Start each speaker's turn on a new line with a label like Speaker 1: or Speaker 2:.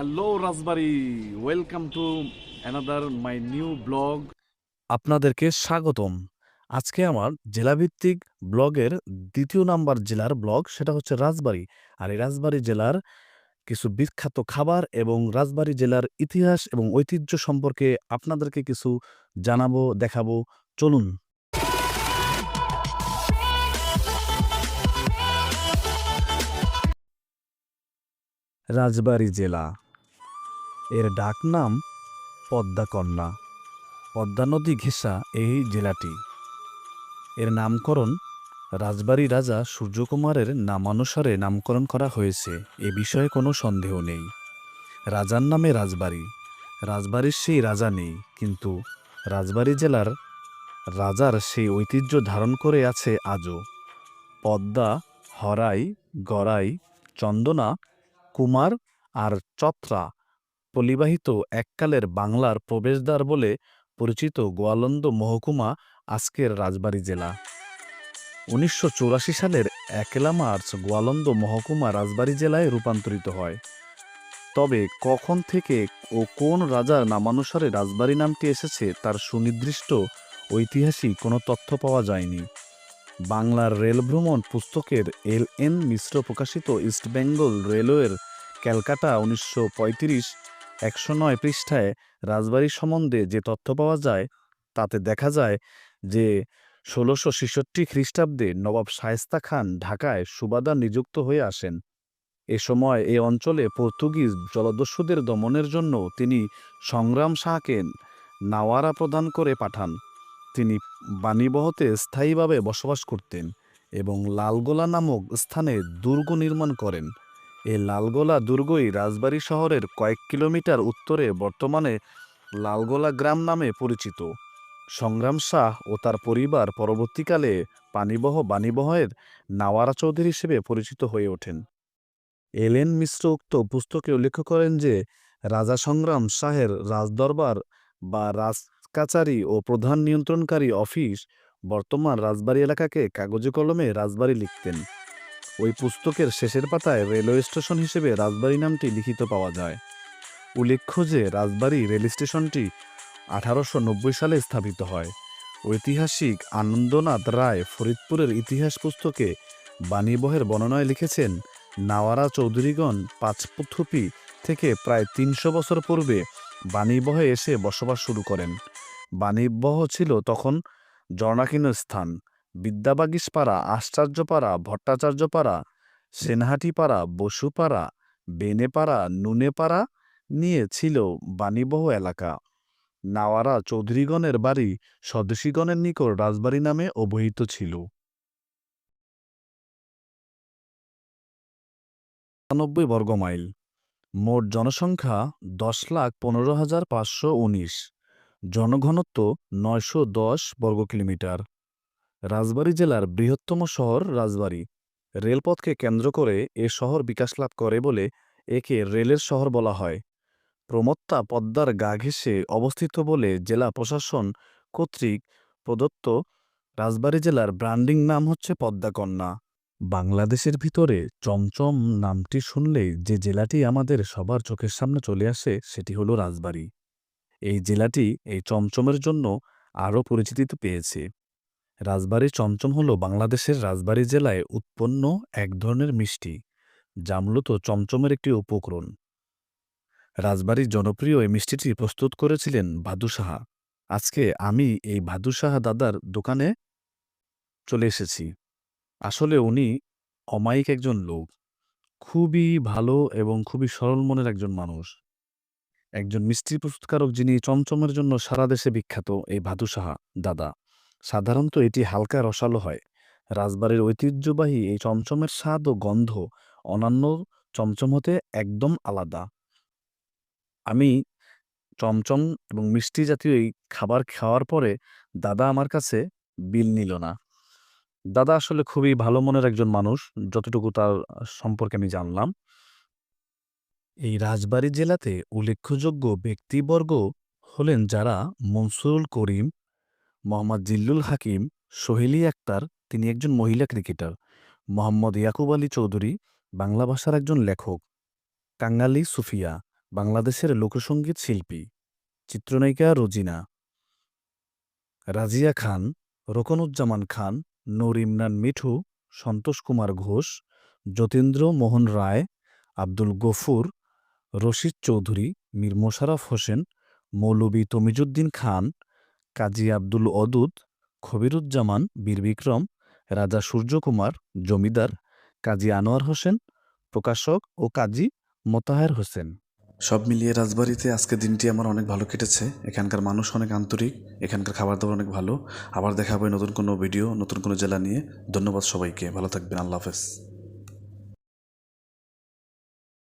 Speaker 1: Hello Rajbari welcome to another my new blog
Speaker 2: আপনাদেরকে স্বাগতম। আজকে আমার জেলাভিত্তিক ব্লগের দ্বিতীয় নাম্বার জেলার ব্লগ সেটা হচ্ছে রাজবাড়ি। আর এই রাজবাড়ি জেলার কিছু বিখ্যাত খাবার এবং রাজবাড়ি জেলার ইতিহাস এবং ঐতিহ্য সম্পর্কে আপনাদেরকে কিছু জানাব, দেখাবো। চলুন। রাজবাড়ি জেলা। এর ডাক নাম পদ্মাকন্যা। পদ্মা নদী ঘেঁষা এই জেলাটি। এর নামকরণ রাজবাড়ী রাজা সূর্যকুমারের নামানুসারে নামকরণ করা হয়েছে, এ বিষয়ে কোনো সন্দেহ নেই। রাজার নামে রাজবাড়ি। রাজবাড়ির সেই রাজা নেই, কিন্তু রাজবাড়ী জেলার রাজার সেই ঐতিহ্য ধারণ করে আছে আজও। পদ্মা, হরাই, গড়াই, চন্দনা, কুমার আর চত্রা পলিবাহিত এককালের বাংলার প্রবেশদ্বার বলে পরিচিত গোয়ালন্দ মহকুমা আজকের রাজবাড়ী জেলা। উনিশশো সালের একলা মার্চ গোয়ালন্দ মহকুমা রাজবাড়ী জেলায় রূপান্তরিত হয়। তবে কখন থেকে ও কোন রাজার নামানুসারে রাজবাড়ী নামটি এসেছে তার সুনির্দিষ্ট ঐতিহাসিক কোনো তথ্য পাওয়া যায়নি। বাংলার রেল ভ্রমণ পুস্তকের এল এন মিশ্র প্রকাশিত ইস্টবেঙ্গল রেলওয়ের ক্যালকাটা উনিশশো পঁয়ত্রিশ একশো নয় পৃষ্ঠায় রাজবাড়ি সম্বন্ধে যে তথ্য পাওয়া যায়, তাতে দেখা যায় যে ষোলোশো ছেষট্টি খ্রিস্টাব্দে নবাব শায়েস্তা খান ঢাকায় সুবাদার নিযুক্ত হয়ে আসেন। এ সময় এ অঞ্চলে পর্তুগিজ জলদস্যুদের দমনের জন্য তিনি সংগ্রাম শাহকে নাওয়ারা প্রদান করে পাঠান। তিনি বাণীবহতে স্থায়ীভাবে বসবাস করতেন এবং লালগোলা নামক স্থানে দুর্গ নির্মাণ করেন। এই লালগোলা দুর্গই রাজবাড়ী শহরের কয়েক কিলোমিটার উত্তরে বর্তমানে লালগোলা গ্রাম নামে পরিচিত। সংগ্রাম শাহ ও তার পরিবার পরবর্তীকালে পানিবহ বাণীবহের নাওয়ারা চৌধুরী হিসেবে পরিচিত হয়ে ওঠেন। এলেন মিশ্র উক্ত পুস্তকে উল্লেখ করেন যে, রাজা সংগ্রাম শাহের রাজদরবার বা রাজকাচারি ও প্রধান নিয়ন্ত্রণকারী অফিস বর্তমান রাজবাড়ী এলাকাকে কাগজে কলমে রাজবাড়ী লিখতেন। ওই পুস্তকের শেষের পাতায় রেলওয়ে স্টেশন হিসেবে রাজবাড়ী নামটি লিখিত পাওয়া যায়। উল্লেখ্য যে রাজবাড়ী রেল স্টেশনটি আঠারোশো নব্বই সালে স্থাপিত হয়। ঐতিহাসিক আনন্দনাথ রায় ফরিদপুরের ইতিহাস পুস্তকে বাণীবহের বর্ণনায় লিখেছেন, নাওয়ারা চৌধুরীগণ পাঁচপুথুপি থেকে প্রায় তিনশো বছর পূর্বে বাণীবহে এসে বসবাস শুরু করেন। বাণীবহ ছিল তখন জর্ণাকীর্ণ স্থান। বিদ্যাবাগীশপাড়া আশ্চর্যপাড়া, ভট্টাচার্যপাড়া, সেনহাটিপাড়া, বসুপাড়া, বেনেপাড়া, নুনেপাড়া নিয়ে ছিল বাণীবহ এলাকা। নাওয়ারা চৌধুরীগণের বাড়ি স্বদেশীগণের নিকট রাজবাড়ী নামে অবহিত ছিল। সাতানব্বই বর্গমাইল। মোট জনসংখ্যা দশ লাখ পনেরো হাজার পাঁচশো উনিশ। জনঘনত্ব নয়শো দশ বর্গ কিলোমিটার রাজবাড়ী জেলার বৃহত্তম শহর রাজবাড়ী। রেলপথকে কেন্দ্র করে এ শহর বিকাশ লাভ করে বলে একে রেলের শহর বলা হয়। প্রমত্তা পদ্মার গা ঘেঁষে অবস্থিত বলে জেলা প্রশাসন কর্তৃক প্রদত্ত রাজবাড়ী জেলার ব্র্যান্ডিং নাম হচ্ছে পদ্মাকন্যা বাংলাদেশের ভিতরে চমচম নামটি শুনলেই যে জেলাটি আমাদের সবার চোখের সামনে চলে আসে সেটি হলো রাজবাড়ী। এই জেলাটি এই চমচমের জন্য আরও পরিচিতি পেয়েছে। রাজবাড়ী চমচম হল বাংলাদেশের রাজবাড়ী জেলায় উৎপন্ন এক ধরনের মিষ্টি, যা মূলত চমচমের একটি উপকরণ। রাজবাড়ির জনপ্রিয় এই মিষ্টিটি প্রস্তুত করেছিলেন ভাদু সাহা। আজকে আমি এই ভাদু সাহা দাদার দোকানে চলে এসেছি। আসলে উনি অমায়িক একজন লোক, খুবই ভালো এবং খুবই সরল মনের একজন মানুষ। একজন মিষ্টি প্রস্তুতকারক যিনি চমচমের জন্য সারা দেশে বিখ্যাত এই ভাদু সাহা দাদা। সাধারণত এটি হালকা রসালো হয়। রাজবাড়ির ঐতিহ্যবাহী এই চমচমের স্বাদ ও গন্ধ অন্যান্য চমচম হতে একদম আলাদা। আমি চমচম এবং মিষ্টি জাতীয় এই খাবার খাওয়ার পরে দাদা আমার কাছে বিল নিল না। দাদা আসলে খুবই ভালো মনের একজন মানুষ, যতটুকু তার সম্পর্কে আমি জানলাম। এই রাজবাড়ী জেলাতে উল্লেখযোগ্য ব্যক্তিবর্গ হলেন যারা মনসুরুল করিম মোহাম্মদ জিল্লুল হাকিম, সোহেলি আক্তার, তিনি একজন মহিলা ক্রিকেটার। মোহাম্মদ ইয়াকুব আলী চৌধুরী, বাংলা ভাষার একজন লেখক। কাঙ্গালি সুফিয়া, বাংলাদেশের লোকসঙ্গীত শিল্পী। চিত্রনায়িকা রোজিনা। রাজিয়া খান, রোকনুজ্জামান খান, নূর ইমরান মিঠু, সন্তোষ কুমার ঘোষ, যতীন্দ্র মোহন রায়, আব্দুল গফুর, রশিদ চৌধুরী, মীর মোশাররফ হোসেন মৌলবী তমিজুদ্দিন খান কাজী আব্দুল অদুদ খবিরুজ্জামান, বীর বিক্রম, রাজা সূর্যকুমার, জমিদার, কাজী আনোয়ার হোসেন, প্রকাশক ও কাজী মোতাহার হোসেন।
Speaker 3: সব মিলিয়ে রাজবাড়িতে আজকে দিনটি আমার অনেক ভালো কেটেছে। এখানকার মানুষ অনেক আন্তরিক, এখানকার খাবার দাবার অনেক ভালো। আবার দেখা হবে নতুন কোনো ভিডিও, নতুন কোনো জেলা নিয়ে। ধন্যবাদ সবাইকে, ভালো থাকবেন, আল্লাহ হাফেজ।